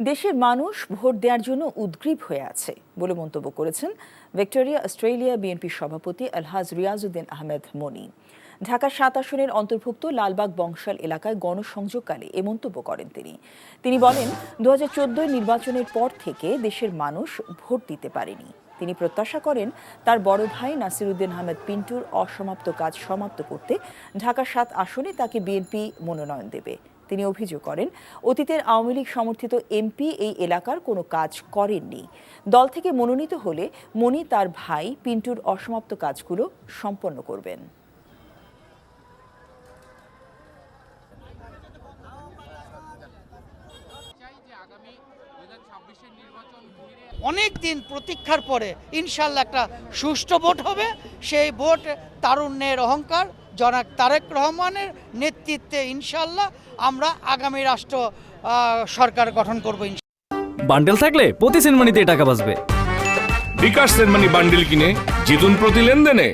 দেশের মানুষ ভোট দেওয়ার জন্য উদ্গ্রীব হয়ে আছে বলে মন্তব্য করেছেন ভিক্টোরিয়া, অস্ট্রেলিয়া বিএনপির সভাপতি আলহাজ রিয়াজউদ্দিন আহমেদ মনি। ঢাকার সাত আসনের অন্তর্ভুক্ত লালবাগ বংশাল এলাকায় গণসংযোগকালে এ মন্তব্য করেন তিনি। তিনি বলেন দু হাজার নির্বাচনের পর থেকে দেশের মানুষ ভোট দিতে পারেনি। তিনি প্রত্যাশা করেন, তার বড় ভাই নাসিরুদ্দিন আহমেদ পিন্টুর অসমাপ্ত কাজ সমাপ্ত করতে ঢাকা সাত আসনে তাকে বিএনপি মনোনয়ন দেবে। তিনি অভিযোগ করেন, অতীতের আওয়ামী লীগ সমর্থিত এমপি এই এলাকার কোনো কাজ করেননি। দল থেকে মনোনীত হলে মনি তার ভাই পিন্টুর অসমাপ্ত কাজগুলো সম্পন্ন করবেন। অনেক দিন প্রতীক্ষার পরে ইনশাল্লাহ একটা সুষ্ঠু ভোট হবে। সেই ভোট তারুণ্যের অহংকার জনাক তারেক রহমানের নেতৃত্বে ইনশাল্লাহ আমরা আগামী রাষ্ট্র আহ, সরকার গঠন করব বান্ডেল থাকলে প্রতি সিনেমানিতে টাকা বাঁচবে। বিকাশ সেনমানি বান্ডেল কিনে জিতুন প্রতি লেনদেনে।